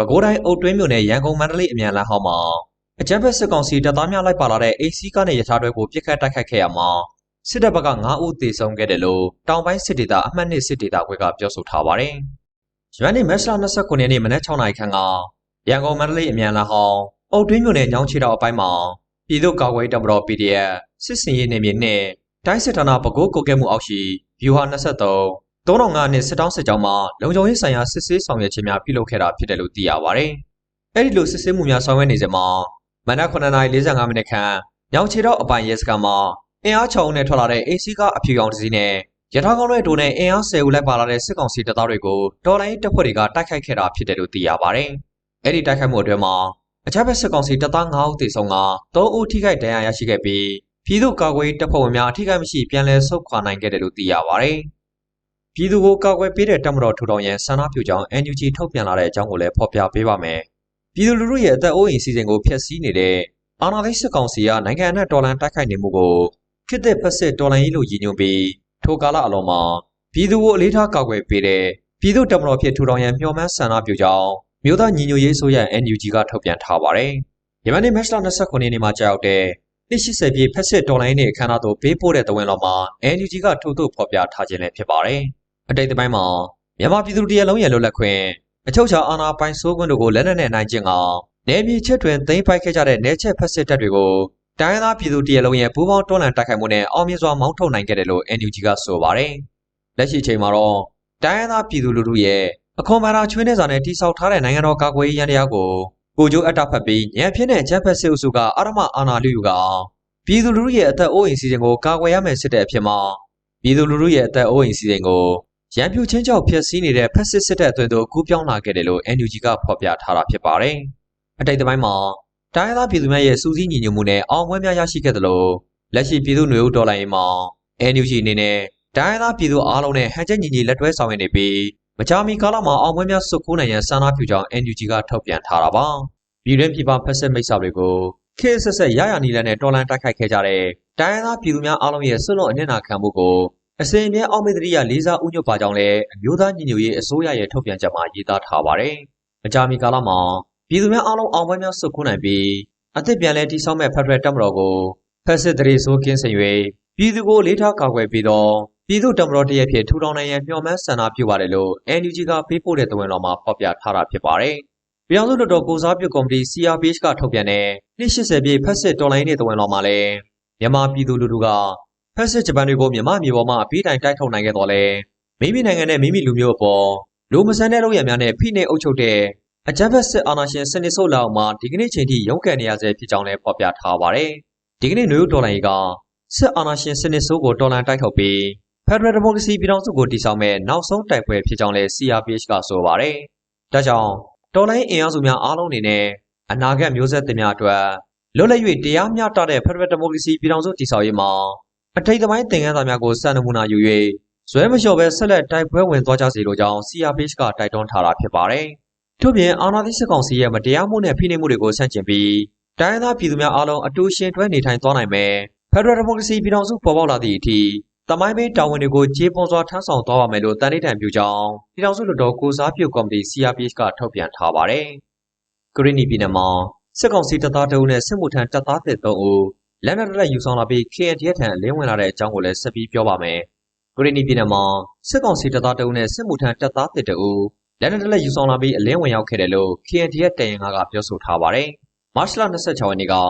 ပဲခူးတိုင်းအုတ်တွင်းမြို့နယ်ရန်ကုန်မန္တလေးအမြန်လမ်းဟောင်းမှာအကြမ်းဖက်စစ်ကောင်စီတပ်သားများလိုက်ပါလာတဲ့ AC ကားနဲ့ရထားတွဲကိုပစ်ခတ်တိုက်ခိုက်ခဲ့ရမှာစစ်တပ်ဘက်က9ဦးသေဆုံးခဲ့တယ်လို့တောင်ပိုင်းစစ်ဒေသအမှတ်2စစ်ဒေသခွဲကပြောဆိုထားပါတယ်။ရွမ်နေမက်စလာ29ရက်နေ့မနက်6နာရီခန့်ကရန်ကုန်မန္တလေးအမြန်လမ်းဟောင်းအုတ်တွင်းမြို့နယ်ညောင်းချီတော်အပိုင်းမှာပြည်သူ့ကာကွယ်တပ်မတော် PDF စစ်စင်ရေးနယ်မြေနဲ့တိုင်းစစ်ဌာနပဲခူးကုတ်ကဲမှုအောက်ရှိဗျူဟာ23 3005နှစ်စစ်တောင်းစစ်ကြောင်းမှာလုံခြုံရေးဆိုင်ရာစစ်ဆေးဆောင်ရွက်ခြင်းများပြုလုပ်ခဲ့တာဖြစ်တယ်လို့သိရပါဗျ။အဲဒီလိုစစ်ဆေးမှုများဆောင်ရွက်နေစဉ်မှာမနက်9:45မိနစ်ခန့်ညောင်ချီတော့အပိုင်ရဲစခန်းမှာအင်အား6ဦးနဲ့ထွက်လာတဲ့ AC ကအဖြူရောင်တစ်စီးနဲ့ရထားကောင်းတွေတိုးနဲ့အင်အား10ဦးလိုက်ပါလာတဲ့စစ်ကောင်စီတပ်သားတွေကိုတော်လိုင်းတပ်ဖွဲ့တွေကတိုက်ခိုက်ခဲ့တာဖြစ်တယ်လို့သိရပါဗျ။အဲဒီတိုက်ခိုက်မှုအတွင်းမှာအကြမ်းဖက်စစ်ကောင်စီတပ်သား9ဦးသေဆုံးက3ဦးထိခိုက်ဒဏ်ရာရရှိခဲ့ပြီးပြည်သူ့ကာကွယ်တပ်ဖွဲ့ဝင်များအထိခိုက်မရှိပြန်လည်ဆုတ်ခွာနိုင်ခဲ့တယ်လို့သိရပါဗျ။ ပြည်သူကိုကာကွယ်ပေးတဲ့တပ်မတော်ထူထောင်ရန်ဆန္ဒပြုကြောင်း NUG ထုတ်ပြန်လာတဲ့အကြောင်းကိုလည်းဖော်ပြပေးပါမယ်။ပြည်သူလူထုရဲ့အသက်အိုးအိမ်စီစဉ်ကိုဖျက်ဆီးနေတဲ့အာဏာသိမ်းစစ်ကောင်စီကနိုင်ငံအနှံ့တော်လှန်တိုက်ခိုက်နေမှုကိုခေတ်သစ်ဖက်စစ်တော်လှန်ရေးလို့ရည်ညွှန်းပြီးထိုကာလအလုံးမှာပြည်သူကိုအလေးထားကာကွယ်ပေးတဲ့ပြည်သူတပ်မတော်ဖြစ်ထူထောင်ရန်မျှော်မှန်းဆန္ဒပြုကြောင်းမြို့သားညီညွတ်ရေးဆိုရန် NUG ကထုတ်ပြန်ထားပါတယ်။ယမန်နေ့မတ်လ29ရက်နေ့မှာကြာရောက်တဲ့နှစ်80ပြည့်ဖက်စစ်တော်လိုင်းရဲ့အခမ်းအနားသို့ပေးပို့တဲ့တဝင်တော်မှာ NUG ကထို့သို့ဖော်ပြထားခြင်းလည်းဖြစ်ပါတယ်။ အတိတ်တပိုင်းမှာမြန်မာပြည်သူတရလုံးရဲ့လွတ်လပ်ခွင့်အချုပ်အခြာအာဏာပိုင်စိုးခွင့်တို့ကိုလက်နက်နဲ့နိုင်ခြင်းကနေပြည်ချက်တွင်သိမ်းပိုက်ခဲ့ကြတဲ့နေချက်ဖက်စစ်တပ်တွေကိုတိုင်းရင်းသားပြည်သူတရလုံးရဲ့ပူးပေါင်းတွန်းလှန်တိုက်ခိုက်မှုနဲ့အောင်မြင်စွာမောင်းထုတ်နိုင်ခဲ့တယ်လို့ NUG ကဆိုပါတယ်။လက်ရှိချိန်မှာတော့တိုင်းရင်းသားပြည်သူလူထုရဲ့အခွန်မာရာချွေးနေစာနဲ့တိစောက်ထားတဲ့နိုင်ငံတော်ကာကွယ်ရေးရန်တရားကိုကိုကျိုးအတဖက်ပြီးညံဖြစ်တဲ့ဂျက်ဖက်စစ်အုပ်စုကအာရမအာနာလူယူကပြည်သူလူထုရဲ့အသက်အိုးအိမ်စီစဉ်ကိုကာကွယ်ရမယ်စစ်တဲ့အဖြစ်မှာပြည်သူလူထုရဲ့အသက်အိုးအိမ်စီစဉ်ကို ရန်ပြူချင်းကြောက်ဖျက်ဆီးနေတဲ့ဖက်စစ်စစ်တပ်အသွင်တို့ကူးပြောင်းလာခဲ့တယ်လို့ NUG ကဖော်ပြထားတာဖြစ်ပါတယ်။အတိတ်ပိုင်းမှာတိုင်းသားပြည်သူများရဲ့စူးစီးညီညွတ်မှုနဲ့အောင်ပွဲများရရှိခဲ့တယ်လို့လက်ရှိပြည်သူ့ຫນွေဦးတော်လှန်ရေးမှာ NUG အနေနဲ့တိုင်းသားပြည်သူအားလုံးနဲ့ဟန်ချက်ညီညီလက်တွဲဆောင်ရွက်နေပြီးမကြာမီကာလမှာအောင်ပွဲများစုခိုးနိုင်ရန်ဆန္ဒပြုကြောင်း NUG ကထုတ်ပြန်ထားတာပါ။ပြည်တွင်းပြည်ပဖက်စစ်မိတ်ဆွေတွေကိုခေတ်ဆက်ဆက်ရရနီလန်နဲ့တော်လန်တိုက်ခိုက်ခဲ့ကြတဲ့တိုင်းသားပြည်သူများအားလုံးရဲ့ဆွလွန်အနစ်နာခံမှုကို အစဉ်အမြဲအောင်မေတ္တရိယလေးစားဥညွတ်ပါကြောင်းလည်းအမျိုးသားညီညွတ်ရေးအစိုးရရဲ့ထုတ်ပြန်ချက်မှာရေးသားထားပါတယ်။မကြာမီကာလမှာပြည်သူများအားလုံးအောင်ပွဲများစုခိုးနိုင်ပြီးအသစ်ပြန်လည်တည်ဆောက်မဲ့ဖက်ဒရယ်တပ်မတော်ကိုဖက်စစ်တရေဆိုးကင်းစင်၍ပြည်သူကိုလေးထားကာကွယ်ပြီးတော့ပြည်သူ့တပ်မတော်တရက်ဖြစ်ထူထောင်နိုင်ရန်မျှော်မှန်းဆန္ဒပြုပါတယ်လို့ NUG ကပေးပို့တဲ့သဝင်တော်မှာဖော်ပြထားတာဖြစ်ပါတယ်။ပြည်အောင်စုတော်ကိုစားပြုကော်မတီ CRPH ကထုတ်ပြန်တဲ့နှစ်80ပြည့်ဖက်စစ်တော်လိုင်းတဲ့သဝင်တော်မှာလည်းမြန်မာပြည်သူလူထုက ဖက်စစ်ဂျပန်တွေကိုမြန်မာမြေပေါ်မှာအပြီးတိုင်တိုက်ထုတ်နိုင်ခဲ့တော်လဲမိမိနိုင်ငံနဲ့မိမိလူမျိုးအပေါ်လူမဆန်တဲ့လုပ်ရများနဲ့ဖိနှိပ်အုပ်ချုပ်တဲ့အကြမ်းဖက်စစ်အာဏာရှင်စနစ်ဆုပ်လောက်မှာဒီကနေ့ချိန်ထိရုန်းကန်နေရဆဲဖြစ်ကြောင်းလည်းဖော်ပြထားပါတယ်။ဒီကနေ့နယူးဒေါ်လာကြီးကစစ်အာဏာရှင်စနစ်ဆိုးကိုတော်လှန်တိုက်ထုတ်ပြီးဖက်ဒရယ်ဒီမိုကရေစီပြည်ထောင်စုကိုတည်ဆောက်မဲ့နောက်ဆုံးတိုက်ပွဲဖြစ်ကြောင်းလည်း CRPH ကဆိုပါတယ်။ဒါကြောင့်တော်လှန်အင်အားစုများအားလုံးအနေနဲ့အနာဂတ်မျိုးဆက်သစ်များအတွက်လွတ်လပ်၍တရားမျှတတဲ့ဖက်ဒရယ်ဒီမိုကရေစီပြည်ထောင်စုတည်ဆောက်ရေးမှာ အထိတ်သမိုင်းသင်ခန်းစာများကိုစံနမူနာယူ၍ဇွဲမလျှော့ပဲဆက်လက်တိုက်ပွဲဝင်သွားကြစေလိုကြောင်း CRPH ကတိုက်တွန်းထားတာဖြစ်ပါတယ်။ထို့ပြင်အာဏာသိမ်းစစ်ကောင်စီရဲ့မတရားမှုနဲ့ဖိနှိပ်မှုတွေကိုဆန့်ကျင်ပြီးတိုင်းဒေသပြည်သူများအားလုံးအတူရှင်တွဲနေထိုင်သွားနိုင်မယ်ဖက်ဒရယ်ဒီမိုကရေစီပြည်ထောင်စုပေါ်ပေါက်လာသည့်အထိတမိုင်းပေးတာဝန်တွေကိုကျေပွန်စွာထမ်းဆောင်သွားပါမယ်လို့တန်ဋိဌာန်ပြုကြောင်းပြည်ထောင်စုလွှတ်တော်ကိုစားပြုကော်မတီ CRPH ကထုတ်ပြန်ထားပါတယ်။ဂရနီပြည်နယ်မှာစစ်ကောင်စီတပ်သားတအုပ်နဲ့စစ်မှုထမ်းတပ်သားသစ်3ဦး လက်နက်လက်ယူဆောင်လာပြီး KNDF ထံအလင်းဝင်လာတဲ့အကြောင်းကိုလည်းဆက်ပြီးပြောပါမယ်။ဂရနီပြည်နယ်မှာစစ်ကောင်စီတပ်သားတအုပ်နဲ့စစ်မှုထမ်းတပ်သားသစ်တအုပ်လက်နက်လက်ယူဆောင်လာပြီးအလင်းဝင်ရောက်ခဲ့တယ်လို့ KNDF တရင်ကပြောဆိုထားပါတယ်။မတ်လ26ရက်နေ့ကဂ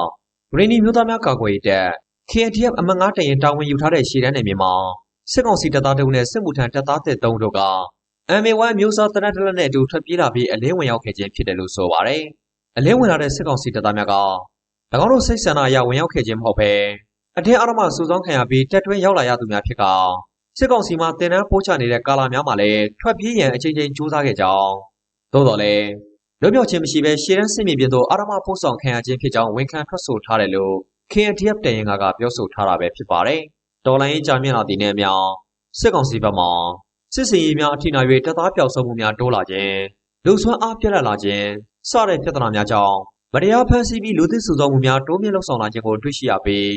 ရနီမျိုးသားများကာကွယ်ရေးတပ် KNDF အမငါးတရင်တာဝန်ယူထားတဲ့ရှေ့တန်းနယ်မြေမှာစစ်ကောင်စီတပ်သားတအုပ်နဲ့စစ်မှုထမ်းတပ်သားသစ်3ဦးတို့က MA1 မျိုးစားတနက်တလက်နဲ့အတူထွက်ပြေးလာပြီးအလင်းဝင်ရောက်ခဲ့ခြင်းဖြစ်တယ်လို့ဆိုပါတယ်။အလင်းဝင်လာတဲ့စစ်ကောင်စီတပ်သားများက၎ င်းတို့စိတ်ဆန္ဒအရဝင်ရောက်ခဲ့ခြင်းမဟုတ်ဘဲအထင်အာရမစူဆောင်းခံရပြီးတက်တွင်းရောက်လာရသူများဖြစ်ကစစ်ကောင်စီမှတင်နန်းပိုးချနေတဲ့ကာလာများမှာလည်းထွက်ပြေးရန်အချိန်ချင်းကြိုးစားခဲ့ကြောင်းသို့တော်လည်းလွတ်မြောက်ခြင်းမရှိဘဲရှေ့တန်းစစ်မြေပြင်သို့အာရမပို့ဆောင်ခံရခြင်းဖြစ်ကြောင်းဝန်ခံထွက်ဆိုထားတယ်လို့ KNTF တရင်ကပြောဆိုထားတာပဲဖြစ်ပါတယ်။တော်လိုင်းရေးကြာမြင့်လာသည့်နဲ့အမျှစစ်ကောင်စီဘက်မှစစ်စင်ရေးများအထိနာ၍တပ်သားပျောက်ဆုံးမှုများတိုးလာခြင်းလူဆွမ်းအားပြက်လက်လာခြင်းစတဲ့ပြဿနာများကြောင့် မတရားဖန်ဆီးပြီးလူသစ်စုဆောင်မှုများတိုးမြင့်လှုပ်ဆောင်လာခြင်းကိုတွေ့ရှိရပြီး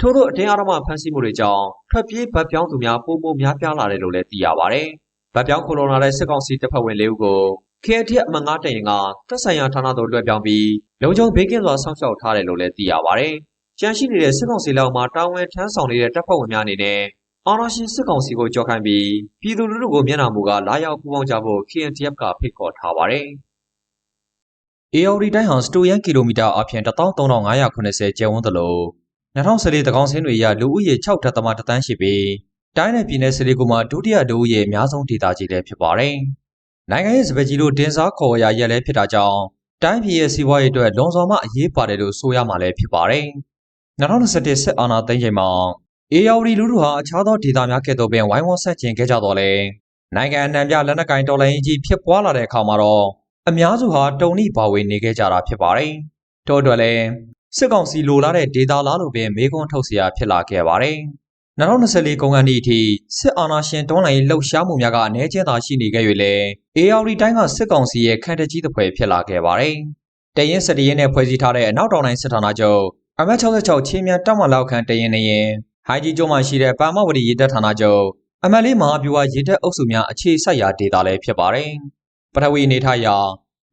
ထို့သောအတင်းအဓမ္မဖန်ဆီးမှုတွေကြောင့်ထွက်ပြေးဗတ်ပြောင်းသူများပုံပုံများပြားလာတယ်လို့လည်းသိရပါတယ်။ဗတ်ပြောင်းခိုလုံလာတဲ့စစ်ကောင်စီတပ်ဖွဲ့ဝင်၄ဦးကို KNTF အမှတ်9တိုင်ရင်ကတက်ဆိုင်ရာဌာနသို့လွှဲပြောင်းပြီးလုံခြုံဘေးကင်းစွာစောင့်ရှောက်ထားတယ်လို့လည်းသိရပါတယ်။ကြန့်ရှိနေတဲ့စစ်ကောင်စီလက်အောက်မှာတာဝန်ထမ်းဆောင်နေတဲ့တပ်ဖွဲ့ဝင်များအနေနဲ့အာဏာရှင်စစ်ကောင်စီကိုကြောက်ခိုင်းပြီးပြည်သူလူထုကိုမျက်နှာမူကလာရောက်ပူးပေါင်းကြဖို့ KNTF ကဖိတ်ခေါ်ထားပါတယ်။ AOD တိုင်းဟာစတိုယန်ကီလိုမီတာအပြင်13580ကျယ်ဝန်းသလို2014တကောင်စင်းတွေအရလူဦးရေ6.3တန်းရှိပြီးတိုင်းနယ်ပြည်နယ်စလီကူမှာဒုတိယလူဦးရေအများဆုံးဒေသကြီးလည်းဖြစ်ပါတယ်။နိုင်ငံရေးစပယ်ကြီးတို့တင်စားခေါ်ရရက်လည်းဖြစ်တာကြောင့်တိုင်းပြည်ရဲ့စီးပွားရေးအတွက်လွန်စွာမှအရေးပါတယ်လို့ဆိုရမှာလည်းဖြစ်ပါတယ်။2021စစ်အာဏာသိမ်းချိန်မှာ AOD လူထုဟာအခြားသောဒေသများကဲ့သို့ပင်ဝိုင်းဝန်းဆက်ကျင်ခဲ့ကြတော့လေနိုင်ငံအနှံပြလက်နက်ကိုင်တော်လှန်ရေးကြီးဖြစ်ပွားလာတဲ့အခါမှာတော့ အများစုဟာတုံလိပါဝင်နေခဲ့ကြတာဖြစ်ပါတယ်။ထို့အတွက်လည်းစစ်ကောင်စီလိုလားတဲ့ဒေတာလားလို့ပဲမေးခွန်းထုတ်စရာဖြစ်လာခဲ့ပါတယ်။2024ကုန်ကန်ဒီအထိစစ်အာဏာရှင်တွန်းလှန်ရေးလှုပ်ရှားမှုများကအနေကျဲသာရှိနေခဲ့၍လည်း AR တိုင်းကစစ်ကောင်စီရဲ့ခံတကြီးသဖွယ်ဖြစ်လာခဲ့ပါတယ်။တရင်စတရင်နဲ့ဖွဲ့စည်းထားတဲ့အနောက်တောင်တိုင်းစစ်ဌာနချုပ် M66 ချင်းမြန်တပ်မလောက်ခံတရင်နေရင်ဟိုင်းကြီးကျောင်းမှာရှိတဲ့ပါမဝတီရေတပ်ဌာနချုပ် MLA မဟာဗျူဟာရေတပ်အုပ်စုများအခြေစိုက်ရာဒေသလည်းဖြစ်ပါတယ်။ ပထဝီအနေထားအရ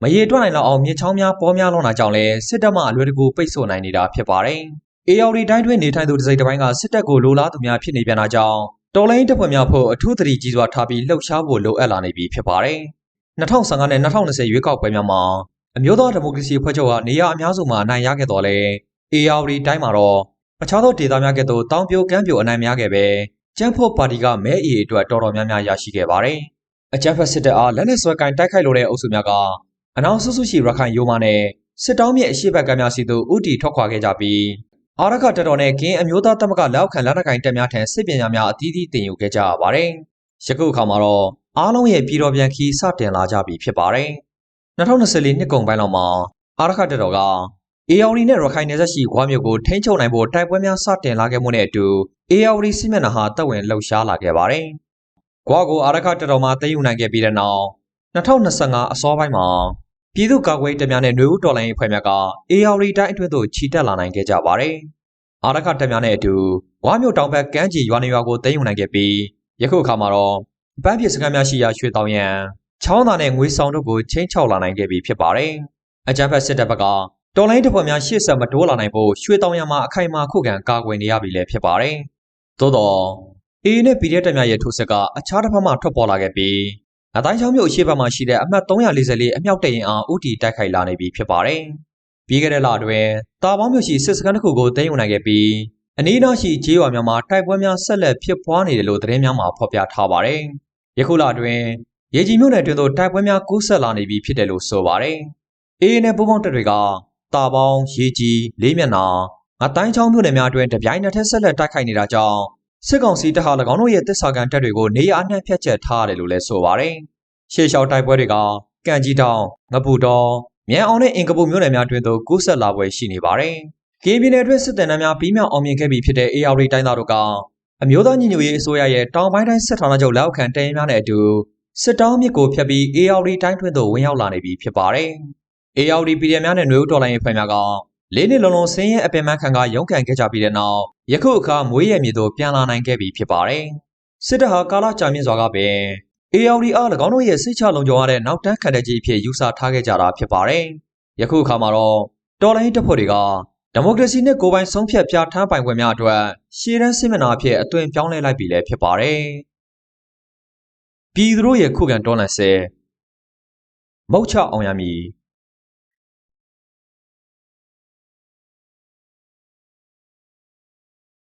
မရေတွက်နိုင်လောက်အောင်မြေချောင်းများပေါ်များလွန်တာကြောင့်လည်းစစ်တပ်မှအလွယ်တကူပိတ်ဆို့နိုင်နေတာဖြစ်ပါတယ်။ AOD တိုင်းတွင်နေထိုင်သူတစ်စိတ်တစ်ပိုင်းကစစ်တပ်ကိုလိုလားသူများဖြစ်နေပြန်တာကြောင့်တော်လိုင်းတပ်ဖွဲ့များဖို့အထူးသတိကြီးစွာထားပြီးလှုပ်ရှားဖို့လိုအပ်လာနေပြီဖြစ်ပါတယ်။2015နဲ့2020ရွေးကောက်ပွဲများမှာအမျိုးသားဒီမိုကရေစီဖွဲ့ချုပ်ဟာနေရာအများစုမှာအနိုင်ရခဲ့တော်လဲ AOD တိုင်းမှာတော့အခြားသောဒေသများကဲ့သို့တောင်ပြိုကမ်းပြိုအနိုင်များခဲ့ပဲကျန်းဖို့ပါတီကမဲအီအတွက်တော်တော်များများရရှိခဲ့ပါတယ်။ အကြမ်းဖက်စစ်တပ်အားလက်နက်ဆွဲကင်တိုက်ခိုက်လိုတဲ့အုပ်စုများကအနောက်ဆုစုရှိရခိုင်ရိုးမနဲ့စစ်တောင်းမြစ်အရှိဘက်ကများစီသို့ဥတီထွက်ခွာခဲ့ကြပြီးအာရခတပ်တော်နဲ့ကင်းအမျိုးသားတပ်မကလက်ခံလက်နက်ကိုင်တပ်များထံစစ်ပညာများအသီးသီးတင်ယူခဲ့ကြရပါတယ်။ယခုအခါမှာတော့အားလုံးရဲ့ပြည်တော်ပြန်ခီးစတင်လာကြပြီဖြစ်ပါတယ်။2024နှစ်ကုန်ပိုင်းလောက်မှာအာရခတပ်တော်က AOD နဲ့ရခိုင်နယ်စပ်ရှိဂွားမြို့ကိုထိန်းချုပ်နိုင်ဖို့တိုက်ပွဲများစတင်လာခဲ့မှုနဲ့အတူ AOD စစ်မျက်နှာဟာတပ်ဝင်လှုပ်ရှားလာခဲ့ပါတယ်။ ဂွားကိုအာရခတပ်တော်မှသိမ်းယူနိုင်ခဲ့ပြီးတဲ့နောက်2025အစောပိုင်းမှာပြည်သူ့ကာကွယ်ရေးတပ်များနဲ့ຫນွေဦးတော်လိုင်းအဖွဲ့များက AOD တိုင်းအတွင်းသို့ခြိတက်လာနိုင်ခဲ့ကြပါတယ်။အာရခတပ်များနဲ့အတူဝါမြို့တောင်ဘက်ကမ်းခြေရွာနေရွာကိုသိမ်းယူနိုင်ခဲ့ပြီးယခုအခါမှာတော့ပန်းပြည်စခန်းများရှိရာရွှေတောင်ရန်ချောင်းသာနဲ့ငွေဆောင်တို့ကိုချင်းချောက်လာနိုင်ခဲ့ပြီဖြစ်ပါတယ်။အကြမ်းဖက်စစ်တပ်ဘက်ကတော်လိုင်းတပ်ဖွဲ့များရှေ့ဆက်မတိုးလာနိုင်ဖို့ရွှေတောင်ရန်မှာအခိုင်အမာခုခံကာကွယ်နေရပြီလည်းဖြစ်ပါတယ်။သို့တော့ AA နဲ့ PDF တပ်များရဲ့ထိုးစစ်ကအခြားတစ်ဖက်မှထွက်ပေါ်လာခဲ့ပြီးအတိုင်းချောင်းမြို့အရှိဘက်မှာရှိတဲ့အမှတ်344အမြောက်တရင်အောင်ဥတီတိုက်ခိုက်လာနေပြီဖြစ်ပါတယ်။ပြီးခဲ့တဲ့လအတွင်းတာပေါင်းမြို့ရှိစစ်စခန်းတစ်ခုကိုသိမ်းယူနိုင်ခဲ့ပြီးအနီးအနားရှိဂျေးရွာများမှာတိုက်ပွဲများဆက်လက်ဖြစ်ပွားနေတယ်လို့သတင်းများမှာဖော်ပြထားပါတယ်။ယခုလအတွင်းရေကြီးမြို့နယ်တွင်သို့တိုက်ပွဲများကူးဆက်လာနေပြီဖြစ်တယ်လို့ဆိုပါတယ်။ AA နဲ့ပူးပေါင်းတပ်တွေကတာပေါင်းရေကြီးလေးမျက်နှာငါတိုင်းချောင်းမြို့နယ်များအတွင်းတပြိုင်နက်တည်းဆက်လက်တိုက်ခိုက်နေတာကြောင့် စစ်ကောင်စီတပ်ဟာ၎င်းတို့ရဲ့တစ္ဆာကန်တပ်တွေကိုနေရာအနှံ့ဖြတ်ချက်ထားရတယ်လို့လည်းဆိုပါတယ်။ရှေးရှောက်တိုက်ပွဲတွေကကန့်ကြီးတောင်ငပူတော်မြန်အောင်နဲ့အင်ကပူမြို့နယ်များအတွင်းသို့ကူးဆက်လာပွဲရှိနေပါတယ်။ကင်းပြည်နယ်အတွင်းစစ်တပ်များပြီးမြောက်အောင်မြင်ခဲ့ပြီဖြစ်တဲ့ AR တိုင်းသားတို့ကအမျိုးသားညီညွတ်ရေးအစိုးရရဲ့တောင်ပိုင်းတိုင်းစစ်ဌာနချုပ်လက်အောက်ခံတရင်များနဲ့အတူစစ်တောင်းမြစ်ကိုဖျက်ပြီး AR တိုင်းတွင်းသို့ဝင်ရောက်လာနေပြီဖြစ်ပါတယ်။ AR PDF များနဲ့ຫນွေဦးတော်လိုင်းရေးဖွဲ့များက လေးနှစ်လုံးလုံးဆင်းရဲအပင်ပန်းခံကရုန်းကန်ခဲ့ကြပြီးတဲ့နောက်ယခုအခါမွေးရမြေသို့ပြန်လာနိုင်ခဲ့ပြီဖြစ်ပါတယ်။စစ်တပ်ဟာကာလကြာမြင့်စွာကပင် AR အား၎င်းတို့ရဲ့စိတ်ချလုံခြုံရတဲ့နောက်တန်းခံတဲ့ကြီးအဖြစ်ယူဆထားခဲ့ကြတာဖြစ်ပါတယ်။ယခုအခါမှာတော့တော်လိုင်းတပ်ဖွဲ့တွေကဒီမိုကရေစီနဲ့ကိုယ်ပိုင်ဆုံးဖြတ်ပြဋ္ဌာန်းပိုင်ခွင့်များအတွက်ရှေ့တန်းစစ်မျက်နှာအဖြစ်အသွင်ပြောင်းလဲလိုက်ပြီလည်းဖြစ်ပါတယ်။ပြည်သူတို့ရဲ့ခုခံတော်လှန်ဆဲမုတ်ချအောင်ရမည်